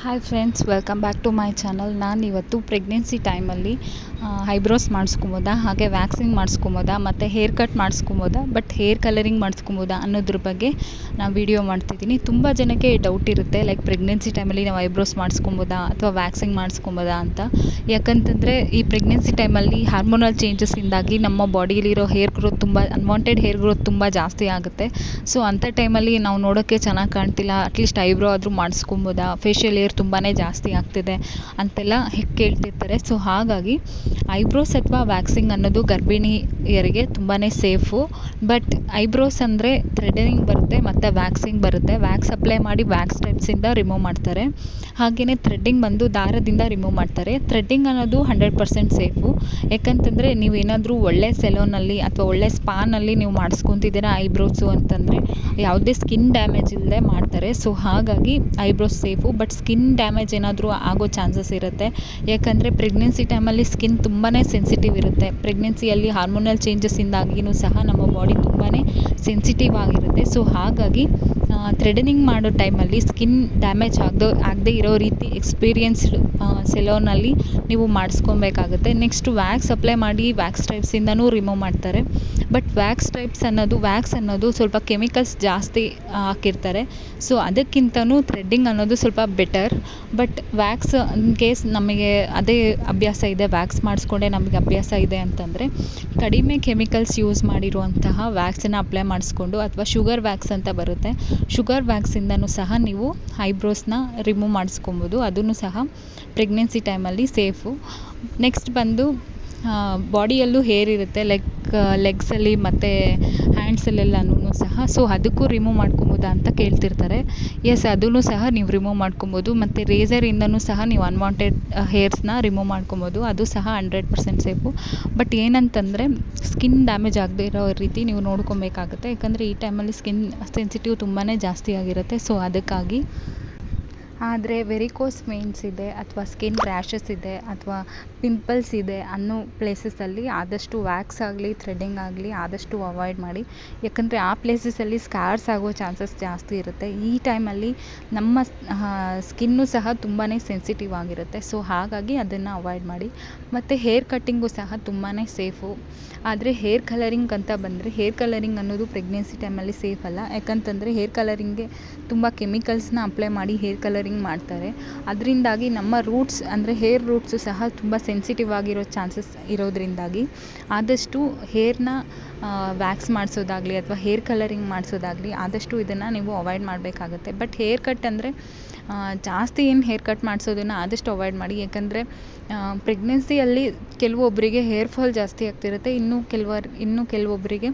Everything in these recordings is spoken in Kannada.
Hi friends welcome back to my channel ನಾನು ಇವತ್ತು ಪ್ರೆಗ್ನೆನ್ಸಿ ಟೈಮಲ್ಲಿ ಐಬ್ರೋಸ್ ಮಾಡಿಸ್ಕೊಬೋದಾ, ಹಾಗೆ ವ್ಯಾಕ್ಸಿಂಗ್ ಮಾಡಿಸ್ಕೊಬೋದಾ, ಮತ್ತು ಹೇರ್ ಕಟ್ ಮಾಡಿಸ್ಕೊಬೋದಾ ಬಟ್ ಹೇರ್ ಕಲರಿಂಗ್ ಮಾಡಿಸ್ಕೊಬೋದಾ ಅನ್ನೋದ್ರ ಬಗ್ಗೆ ನಾನು ವಿಡಿಯೋ ಮಾಡ್ತಿದ್ದೀನಿ. ತುಂಬ ಜನಕ್ಕೆ ಡೌಟ್ ಇರುತ್ತೆ ಲೈಕ್ ಪ್ರೆಗ್ನೆನ್ಸಿ ಟೈಮಲ್ಲಿ ನಾವು ಐಬ್ರೋಸ್ ಮಾಡಿಸ್ಕೊಬೋದಾ ಅಥವಾ ವ್ಯಾಕ್ಸಿಂಗ್ ಮಾಡಿಸ್ಕೊಬೋದಾ ಅಂತ. ಯಾಕಂತಂದರೆ ಈ ಪ್ರೆಗ್ನೆನ್ಸಿ ಟೈಮಲ್ಲಿ ಹಾರ್ಮೋನಲ್ ಚೇಂಜಸ್ಸಿಂದಾಗಿ ನಮ್ಮ ಬಾಡಿಯಲ್ಲಿರೋ ಹೇರ್ ಗ್ರೋತ್ ತುಂಬ ಅನ್ವಾಂಟೆಡ್ ಹೇರ್ ಗ್ರೋತ್ ತುಂಬ ಜಾಸ್ತಿ ಆಗುತ್ತೆ. ಸೊ ಅಂಥ ಟೈಮಲ್ಲಿ ನಾವು ನೋಡೋಕ್ಕೆ ಚೆನ್ನಾಗಿ ಕಾಣ್ತಿಲ್ಲ ಅಟ್ಲೀಸ್ಟ್ ಐಬ್ರೋ ಆದರೂ ಮಾಡಿಸ್ಕೊಬೋದಾ ಫೇಶಿಯಲ್ ಏರ್ ತುಂಬಾ ಜಾಸ್ತಿ ಆಗ್ತಿದೆ ಅಂತೆಲ್ಲ ಕೇಳ್ತಿರ್ತಾರೆ ಸೊ ಹಾಗಾಗಿ ಐಬ್ರೋಸ್ ಅಥವಾ ವ್ಯಾಕ್ಸಿಂಗ್ ಅನ್ನೋದು ಗರ್ಭಿಣಿಯರಿಗೆ ತುಂಬಾ ಸೇಫು ಬಟ್ ಐಬ್ರೋಸ್ ಅಂದರೆ ಥ್ರೆಡನಿಂಗ್ ಬರುತ್ತೆ, ಮತ್ತು ವ್ಯಾಕ್ಸಿಂಗ್ ಬರುತ್ತೆ. ವ್ಯಾಕ್ಸ್ ಅಪ್ಲೈ ಮಾಡಿ ವ್ಯಾಕ್ಸ್ ಟೈಪ್ಸಿಂದ ರಿಮೂವ್ ಮಾಡ್ತಾರೆ. ಹಾಗೆಯೇ ಥ್ರೆಡ್ಡಿಂಗ್ ಬಂದು ದಾರದಿಂದ ರಿಮೂವ್ ಮಾಡ್ತಾರೆ. ಥ್ರೆಡ್ಡಿಂಗ್ ಅನ್ನೋದು ಹಂಡ್ರೆಡ್ ಪರ್ಸೆಂಟ್ ಸೇಫು ಯಾಕಂತಂದರೆ ನೀವೇನಾದರೂ ಒಳ್ಳೆ ಸೆಲೋನಲ್ಲಿ ಅಥವಾ ಒಳ್ಳೆ ಸ್ಪಾನಲ್ಲಿ ನೀವು ಮಾಡಿಸ್ಕೊತಿದ್ದೀರಾ ಐಬ್ರೋಸು ಅಂತಂದರೆ, ಯಾವುದೇ ಸ್ಕಿನ್ ಡ್ಯಾಮೇಜ್ ಇಲ್ಲದೆ ಮಾಡ್ತಾರೆ. ಸೊ ಹಾಗಾಗಿ eyebrows safe but skin damage ಏನಾದರೂ ಆಗೋ ಚಾನ್ಸಸ್ ಇರುತ್ತೆ. ಯಾಕಂದರೆ ಪ್ರೆಗ್ನೆನ್ಸಿ ಟೈಮಲ್ಲಿ ಸ್ಕಿನ್ ತುಂಬಾ ಸೆನ್ಸಿಟಿವ್ ಇರುತ್ತೆ. ಪ್ರೆಗ್ನೆನ್ಸಿಯಲ್ಲಿ ಹಾರ್ಮೋನಲ್ ಚೇಂಜಸ್ಸಿಂದಾಗಿಯೂ ಸಹ ನಮ್ಮ ಬಾಡಿ ತುಂಬಾ ಸೆನ್ಸಿಟಿವ್ ಆಗಿರುತ್ತೆ. ಸೊ ಹಾಗಾಗಿ ಥ್ರೆಡನಿಂಗ್ ಮಾಡೋ ಟೈಮಲ್ಲಿ ಸ್ಕಿನ್ ಡ್ಯಾಮೇಜ್ ಆಗದೋ ಆಗದೇ ಇರೋ ರೀತಿ ಎಕ್ಸ್ಪೀರಿಯನ್ಸ್ಡ್ ಸೆಲೋನಲ್ಲಿ ನೀವು ಮಾಡಿಸ್ಕೊಬೇಕಾಗುತ್ತೆ. ನೆಕ್ಸ್ಟ್ ವ್ಯಾಕ್ಸ್ ಅಪ್ಲೈ ಮಾಡಿ, ವ್ಯಾಕ್ಸ್ ಟೈಪ್ಸಿಂದನೂ ರಿಮೂವ್ ಮಾಡ್ತಾರೆ. ಬಟ್ ವ್ಯಾಕ್ಸ್ ಟೈಪ್ಸ್ ಅನ್ನೋದು ವ್ಯಾಕ್ಸ್ ಅನ್ನೋದು ಸ್ವಲ್ಪ ಕೆಮಿಕಲ್ಸ್ ಜಾಸ್ತಿ ಹಾಕಿರ್ತಾರೆ. ಸೊ, ಅದಕ್ಕಿಂತನೂ ಥ್ರೆಡ್ಡಿಂಗ್ ಅನ್ನೋದು ಸ್ವಲ್ಪ better. But wax, in case ನಮಗೆ ಅದೇ ಅಭ್ಯಾಸ ಇದೆ, ವ್ಯಾಕ್ಸ್ ಮಾಡಿಸ್ಕೊಂಡೆ ನಮಗೆ ಅಭ್ಯಾಸ ಇದೆ ಅಂತಂದರೆ, ಕಡಿಮೆ ಕೆಮಿಕಲ್ಸ್ ಯೂಸ್ ಮಾಡಿರುವಂತಹ ವ್ಯಾಕ್ಸನ್ನು ಅಪ್ಲೈ ಮಾಡಿಸ್ಕೊಂಡು, ಅಥವಾ ಶುಗರ್ ವ್ಯಾಕ್ಸ್ ಅಂತ ಬರುತ್ತೆ. ಶುಗರ್ ವ್ಯಾಕ್ಸಿಂದನೂ ಸಹ ನೀವು ಐಬ್ರೋಸ್ನ ರಿಮೂವ್ ಮಾಡಿಸ್ಕೊಬೋದು. ಅದನ್ನು ಸಹ ಪ್ರೆಗ್ನೆನ್ಸಿ ಟೈಮಲ್ಲಿ ಸೇಫು. ನೆಕ್ಸ್ಟ್ ಬಂದು ಬಾಡಿಯಲ್ಲೂ ಹೇರ್ ಇರುತ್ತೆ ಲೈಕ್ ಲೆಗ್ಸಲ್ಲಿ ಮತ್ತು ಹ್ಯಾಂಡ್ಸಲ್ಲೆಲ್ಲನೂ ಸಹ. ಸೊ ಅದಕ್ಕೂ ರಿಮೂವ್ ಮಾಡ್ಕೊಬೋದಾ ಅಂತ ಕೇಳ್ತಿರ್ತಾರೆ. ಎಸ್ ಅದೂ ಸಹ ನೀವು ರಿಮೂವ್ ಮಾಡ್ಕೊಬೋದು. ಮತ್ತು ರೇಸರಿಂದನೂ ಸಹ ನೀವು ಅನ್ವಾಂಟೆಡ್ ಹೇರ್ಸ್ನ ರಿಮೂವ್ ಮಾಡ್ಕೊಬೋದು. ಅದು ಸಹ ಹಂಡ್ರೆಡ್ ಪರ್ಸೆಂಟ್ ಸೇಫು ಬಟ್ ಏನಂತಂದರೆ ಸ್ಕಿನ್ ಡ್ಯಾಮೇಜ್ ಆಗದೇ ಇರೋ ರೀತಿ ನೀವು ನೋಡ್ಕೊಬೇಕಾಗುತ್ತೆ. ಯಾಕಂದರೆ ಈ ಟೈಮಲ್ಲಿ ಸ್ಕಿನ್ ಸೆನ್ಸಿಟಿವ್ ತುಂಬಾ ಜಾಸ್ತಿ ಆಗಿರುತ್ತೆ. ಸೊ ಅದಕ್ಕಾಗಿ ಆದರೆ ವೆರಿಕೋಸ್ ವೇನ್ಸ್ ಇದೆ, ಅಥವಾ ಸ್ಕಿನ್ ರ್ಯಾಷಸ್ ಇದೆ, ಅಥವಾ ಪಿಂಪಲ್ಸ್ ಇದೆ ಅನ್ನೋ ಪ್ಲೇಸಸಲ್ಲಿ ಆದಷ್ಟು ವ್ಯಾಕ್ಸ್ ಆಗಲಿ ಥ್ರೆಡ್ಡಿಂಗ್ ಆಗಲಿ ಆದಷ್ಟು ಅವಾಯ್ಡ್ ಮಾಡಿ. ಯಾಕಂದರೆ ಆ ಪ್ಲೇಸಸಲ್ಲಿ ಸ್ಕ್ಯಾರ್ಸ್ ಆಗೋ ಚಾನ್ಸಸ್ ಜಾಸ್ತಿ ಇರುತ್ತೆ. ಈ ಟೈಮಲ್ಲಿ ನಮ್ಮ ಸ್ಕಿನ್ನು ಸಹ ತುಂಬಾ ಸೆನ್ಸಿಟಿವ್ ಆಗಿರುತ್ತೆ. ಸೊ ಹಾಗಾಗಿ ಅದನ್ನು ಅವಾಯ್ಡ್ ಮಾಡಿ. ಮತ್ತು ಹೇರ್ ಕಟ್ಟಿಂಗು ಸಹ ತುಂಬಾ ಸೇಫು ಆದರೆ ಹೇರ್ ಕಲರಿಂಗ್ ಅಂತ ಬಂದರೆ ಹೇರ್ ಕಲರಿಂಗ್ ಅನ್ನೋದು ಪ್ರೆಗ್ನೆನ್ಸಿ ಟೈಮಲ್ಲಿ ಸೇಫ್ ಅಲ್ಲ. ಯಾಕಂತಂದರೆ ಹೇರ್ ಕಲರಿಂಗ್ಗೆ ತುಂಬ ಕೆಮಿಕಲ್ಸ್ನ ಅಪ್ಲೈ ಮಾಡಿ ಹೇರ್ ಕಲರಿಂಗ್ ಮಾಡ್ತಾರೆ. ಅದರಿಂದಾಗಿ ನಮ್ಮ ರೂಟ್ಸ್ ಅಂದರೆ ಹೇರ್ ರೂಟ್ಸು ಸಹ ತುಂಬ ಸೆನ್ಸಿಟಿವ್ ಆಗಿರೋ ಚಾನ್ಸಸ್ ಇರೋದ್ರಿಂದಾಗಿ ಆದಷ್ಟು ಹೇರ್ನ ವ್ಯಾಕ್ಸ್ ಮಾಡಿಸೋದಾಗಲಿ ಅಥವಾ ಹೇರ್ ಕಲರಿಂಗ್ ಮಾಡಿಸೋದಾಗಲಿ ಆದಷ್ಟು ಇದನ್ನು ನೀವು ಅವಾಯ್ಡ್ ಮಾಡಬೇಕಾಗತ್ತೆ. ಬಟ್ ಹೇರ್ ಕಟ್ ಅಂದರೆ ಜಾಸ್ತಿ ಏನು ಹೇರ್ ಕಟ್ ಮಾಡಿಸೋದನ್ನು ಆದಷ್ಟು ಅವಾಯ್ಡ್ ಮಾಡಿ. ಯಾಕಂದರೆ ಪ್ರೆಗ್ನೆನ್ಸಿಯಲ್ಲಿ ಕೆಲವೊಬ್ಬರಿಗೆ ಹೇರ್ ಫಾಲ್ ಜಾಸ್ತಿ ಆಗ್ತಿರುತ್ತೆ. ಇನ್ನು ಕೆಲವರು, ಇನ್ನು ಕೆಲವೊಬ್ಬರಿಗೆ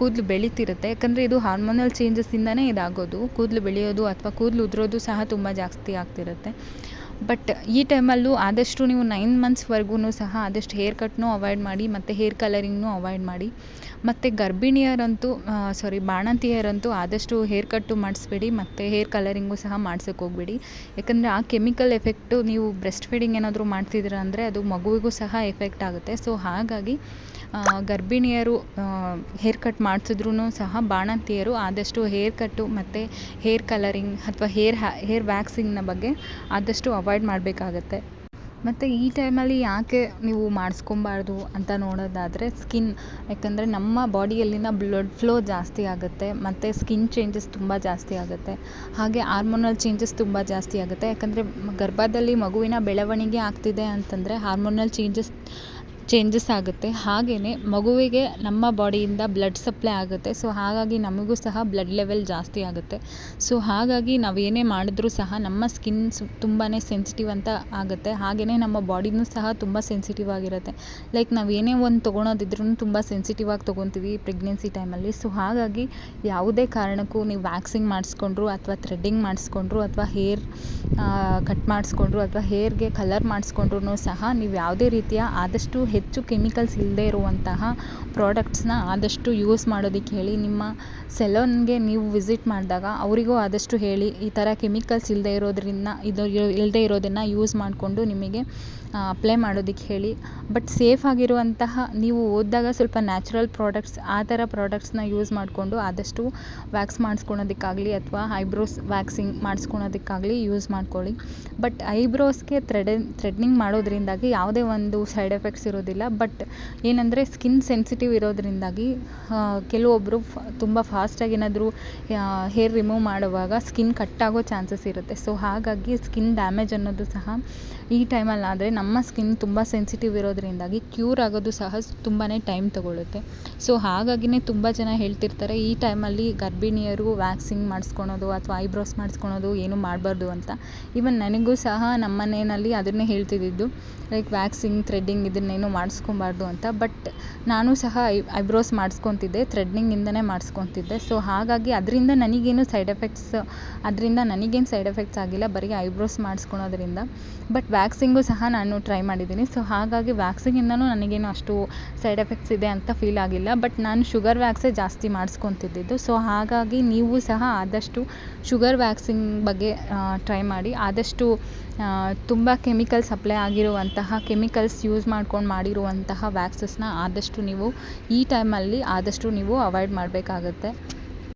ಕೂದಲು ಬೆಳೀತಿರುತ್ತೆ. ಯಾಕಂದರೆ ಇದು ಹಾರ್ಮೋನಲ್ ಚೇಂಜಸ್ಸಿಂದನೇ ಇದಾಗೋದು. ಕೂದಲು ಬೆಳೆಯೋದು ಅಥವಾ ಕೂದಲು ಉದುರೋದು ಸಹ ತುಂಬ ಜಾಸ್ತಿ ಆಗ್ತಿರುತ್ತೆ. ಬಟ್ ಈ ಟೈಮಲ್ಲೂ ಆದಷ್ಟು ನೀವು ನೈನ್ ಮಂತ್ಸ್ವರೆಗೂ ಸಹ ಆದಷ್ಟು ಹೇರ್ ಕಟ್ನೂ ಅವಾಯ್ಡ್ ಮಾಡಿ, ಮತ್ತು ಹೇರ್ ಕಲರಿಂಗ್ನೂ ಅವಾಯ್ಡ್ ಮಾಡಿ. ಮತ್ತು ಗರ್ಭಿಣಿಯರಂತೂ ಸಾರಿ ಬಾಣಂತಿಯರಂತೂ ಆದಷ್ಟು ಹೇರ್ ಕಟ್ಟು ಮಾಡಿಸ್ಬೇಡಿ, ಮತ್ತು ಹೇರ್ ಕಲರಿಂಗು ಸಹ ಮಾಡ್ಸೋಕ್ಕೆ ಹೋಗಬೇಡಿ. ಯಾಕಂದರೆ ಆ ಕೆಮಿಕಲ್ ಎಫೆಕ್ಟು ನೀವು ಬ್ರೆಸ್ಟ್ ಫೀಡಿಂಗ್ ಏನಾದರೂ ಮಾಡ್ತಿದ್ದೀರ ಅಂದರೆ ಅದು ಮಗುವಿಗೂ ಸಹ ಎಫೆಕ್ಟ್ ಆಗುತ್ತೆ. ಸೊ ಹಾಗಾಗಿ ಗರ್ಭಿಣಿಯರು ಹೇರ್ ಕಟ್ ಮಾಡ್ಸಿದ್ರೂ ಸಹ ಬಾಣಂತಿಯರು. ಆದಷ್ಟು ಹೇರ್ ಕಟ್ಟು ಮತ್ತು ಹೇರ್ ಕಲರಿಂಗ್ ಅಥವಾ ಹೇರ್ ಹ್ಯಾ ಹೇರ್ ವ್ಯಾಕ್ಸಿಂಗ್ನ ಬಗ್ಗೆ ಆದಷ್ಟು ಅವಾಯ್ಡ್ ಮಾಡಬೇಕಾಗತ್ತೆ. ಮತ್ತು ಈ ಟೈಮಲ್ಲಿ ಯಾಕೆ ನೀವು ಮಾಡಿಸ್ಕೊಬಾರ್ದು ಅಂತ ನೋಡೋದಾದರೆ ಸ್ಕಿನ್ ಯಾಕಂದರೆ ನಮ್ಮ ಬಾಡಿಯಲ್ಲಿನ ಬ್ಲಡ್ ಫ್ಲೋ ಜಾಸ್ತಿ ಆಗುತ್ತೆ, ಮತ್ತು ಸ್ಕಿನ್ ಚೇಂಜಸ್ ತುಂಬ ಜಾಸ್ತಿ ಆಗುತ್ತೆ. ಹಾಗೆ ಹಾರ್ಮೋನಲ್ ಚೇಂಜಸ್ ತುಂಬ ಜಾಸ್ತಿ ಆಗುತ್ತೆ. ಯಾಕಂದರೆ ಗರ್ಭದಲ್ಲಿ ಮಗುವಿನ ಬೆಳವಣಿಗೆ ಆಗ್ತಿದೆ ಅಂತಂದರೆ ಹಾರ್ಮೋನಲ್ ಚೇಂಜಸ್ ಚೇಂಜಸ್ ಆಗುತ್ತೆ. ಹಾಗೆಯೇ ಮಗುವಿಗೆ ನಮ್ಮ ಬಾಡಿಯಿಂದ ಬ್ಲಡ್ ಸಪ್ಲೈ ಆಗುತ್ತೆ. ಸೊ ಹಾಗಾಗಿ ನಮಗೂ ಸಹ ಬ್ಲಡ್ ಲೆವೆಲ್ ಜಾಸ್ತಿ ಆಗುತ್ತೆ. ಸೊ ಹಾಗಾಗಿ ನಾವು ಏನೇ ಮಾಡಿದ್ರೂ ಸಹ ನಮ್ಮ ಸ್ಕಿನ್ ತುಂಬಾ ಸೆನ್ಸಿಟಿವ್ ಅಂತ ಆಗುತ್ತೆ. ಹಾಗೆಯೇ ನಮ್ಮ ಬಾಡಿನೂ ಸಹ ತುಂಬ ಸೆನ್ಸಿಟಿವ್ ಆಗಿರುತ್ತೆ. ಲೈಕ್ ನಾವು ಏನೇ ಒಂದು ತೊಗೊಳೋದಿದ್ರೂ ತುಂಬ ಸೆನ್ಸಿಟಿವ್ ಆಗಿ ತೊಗೊತೀವಿ ಪ್ರೆಗ್ನೆನ್ಸಿ ಟೈಮಲ್ಲಿ ಸೊ ಹಾಗಾಗಿ ಯಾವುದೇ ಕಾರಣಕ್ಕೂ ನೀವು ವ್ಯಾಕ್ಸಿಂಗ್ ಮಾಡಿಸ್ಕೊಂಡ್ರು ಅಥವಾ ಥ್ರೆಡ್ಡಿಂಗ್ ಮಾಡಿಸ್ಕೊಂಡ್ರು ಅಥವಾ ಹೇರ್ ಕಟ್ ಮಾಡಿಸ್ಕೊಂಡ್ರು ಅಥವಾ ಹೇರ್ಗೆ ಕಲರ್ ಮಾಡಿಸ್ಕೊಂಡ್ರು ಸಹ ನೀವು ಯಾವುದೇ ರೀತಿಯ ಆದಷ್ಟು ಹೆಚ್ಚು ಕೆಮಿಕಲ್ಸ್ ಇಲ್ಲದೇ ಇರುವಂತಹ ಪ್ರಾಡಕ್ಟ್ಸ್ನ ಆದಷ್ಟು ಯೂಸ್ ಮಾಡೋದಕ್ಕೆ ಹೇಳಿ ನಿಮ್ಮ ಸೆಲೂನ್ಗೆ ನೀವು ವಿಸಿಟ್ ಮಾಡಿದಾಗ ಅವರಿಗೂ ಆದಷ್ಟು ಹೇಳಿ ಈ ಥರ ಕೆಮಿಕಲ್ಸ್ ಇಲ್ಲದೆ ಇರೋದರಿಂದ ಇದು ಇಲ್ಲದೆ ಇರೋದನ್ನು ಯೂಸ್ ಮಾಡಿಕೊಂಡು ನಿಮಗೆ ಅಪ್ಲೈ ಮಾಡೋದಕ್ಕೆ ಹೇಳಿ. ಬಟ್ ಸೇಫ್ ಆಗಿರುವಂತಹ ನೀವು ಓದಿದಾಗ ಸ್ವಲ್ಪ ನ್ಯಾಚುರಲ್ ಪ್ರಾಡಕ್ಟ್ಸ್ ಆ ಥರ ಪ್ರಾಡಕ್ಟ್ಸ್ನ ಯೂಸ್ ಮಾಡಿಕೊಂಡು ಆದಷ್ಟು ವ್ಯಾಕ್ಸ್ ಮಾಡಿಸ್ಕೊಳೋದಕ್ಕಾಗಲಿ ಅಥವಾ ಐಬ್ರೋಸ್ ವ್ಯಾಕ್ಸಿಂಗ್ ಮಾಡಿಸ್ಕೊಳೋದಕ್ಕಾಗಲಿ ಯೂಸ್ ಮಾಡ್ಕೊಳ್ಳಿ. ಬಟ್ ಐಬ್ರೋಸ್ಗೆ ಥ್ರೆಡೆ ಥ್ರೆಡ್ನಿಂಗ್ ಮಾಡೋದ್ರಿಂದಾಗಿ ಯಾವುದೇ ಒಂದು ಸೈಡ್ ಎಫೆಕ್ಟ್ಸ್ ಇರೋದಿಲ್ಲ. ಬಟ್ ಏನಂದರೆ ಸ್ಕಿನ್ ಸೆನ್ಸಿಟಿವ್ ಇರೋದ್ರಿಂದಾಗಿ ಕೆಲವೊಬ್ಬರು ತುಂಬ ಫಾಸ್ಟಾಗಿ ಏನಾದರೂ ಹೇರ್ ರಿಮೂವ್ ಮಾಡುವಾಗ ಸ್ಕಿನ್ ಕಟ್ ಆಗೋ ಚಾನ್ಸಸ್ ಇರುತ್ತೆ. ಸೊ ಹಾಗಾಗಿ ಸ್ಕಿನ್ ಡ್ಯಾಮೇಜ್ ಅನ್ನೋದು ಸಹ ಈ ಟೈಮಲ್ಲಿ ಆದರೆ ನಮ್ಮ ಸ್ಕಿನ್ ತುಂಬ ಸೆನ್ಸಿಟಿವ್ ಇರೋದ್ರಿಂದಾಗಿ ಕ್ಯೂರ್ ಆಗೋದು ಸಹ ತುಂಬಾ ಟೈಮ್ ತೊಗೊಳುತ್ತೆ. ಸೊ ಹಾಗಾಗಿನೇ ತುಂಬ ಜನ ಹೇಳ್ತಿರ್ತಾರೆ, ಈ ಟೈಮಲ್ಲಿ ಗರ್ಭಿಣಿಯರು ವ್ಯಾಕ್ಸಿಂಗ್ ಮಾಡಿಸ್ಕೊಳೋದು ಅಥವಾ ಐಬ್ರೋಸ್ ಮಾಡಿಸ್ಕೊಳೋದು ಏನೂ ಮಾಡಬಾರ್ದು ಅಂತ. ಈವನ್ ನನಗೂ ಸಹ ನಮ್ಮ ಮನೆಯಲ್ಲಿ ಅದನ್ನೇ ಹೇಳ್ತಿದ್ದಿದ್ದು ಲೈಕ್ ವ್ಯಾಕ್ಸಿಂಗ್ ಥ್ರೆಡ್ಡಿಂಗ್ ಇದನ್ನೇನು ಮಾಡಿಸ್ಕೊಬಾರ್ದು ಅಂತ. ಬಟ್ ನಾನು ಸಹ ಐ ಐಬ್ರೋಸ್ ಮಾಡಿಸ್ಕೊತಿದ್ದೆ ಥ್ರೆಡ್ನಿಂಗಿಂದನೇ ಮಾಡಿಸ್ಕೊತಿದ್ದೆ. ಸೊ ಹಾಗಾಗಿ ಅದರಿಂದ ನನಗೇನು ಸೈಡ್ ಎಫೆಕ್ಟ್ಸ್ ಅದರಿಂದ ನನಗೇನು ಸೈಡ್ ಎಫೆಕ್ಟ್ಸ್ ಆಗಿಲ್ಲ, ಬರೀ ಐಬ್ರೋಸ್ ಮಾಡಿಸ್ಕೊಳೋದ್ರಿಂದ. ಬಟ್ ವ್ಯಾಕ್ಸಿಂಗು ಸಹ ನಾನು ಟ್ರೈ ಮಾಡಿದ್ದೀನಿ. ಸೊ ಹಾಗಾಗಿ ವ್ಯಾಕ್ಸಿಂಗಿಂದನೂ ನನಗೇನು ಅಷ್ಟು ಸೈಡ್ ಎಫೆಕ್ಟ್ಸ್ ಇದೆ ಅಂತ ಫೀಲ್ ಆಗಿಲ್ಲ. ಬಟ್ ನಾನು ಶುಗರ್ ವ್ಯಾಕ್ಸೇ ಜಾಸ್ತಿ ಮಾಡಿಸ್ಕೊತಿದ್ದಿದ್ದು ಸೊ ಹಾಗಾಗಿ ನೀವು ಸಹ ಆದಷ್ಟು ಶುಗರ್ ವ್ಯಾಕ್ಸಿಂಗ್ ಬಗ್ಗೆ ಟ್ರೈ ಮಾಡಿ. ಆದಷ್ಟು ತುಂಬ ಕೆಮಿಕಲ್ಸ್ ಅಪ್ಲೈ ಆಗಿರುವಂತಹ ಕೆಮಿಕಲ್ಸ್ ಯೂಸ್ ಮಾಡ್ಕೊಂಡು ಮಾಡಿರುವಂತಹ ವ್ಯಾಕ್ಸಸ್ನ ಆದಷ್ಟು ನೀವು ಈ ಟೈಮಲ್ಲಿ ಆದಷ್ಟು ನೀವು ಅವಾಯ್ಡ್ ಮಾಡಬೇಕಾಗತ್ತೆ.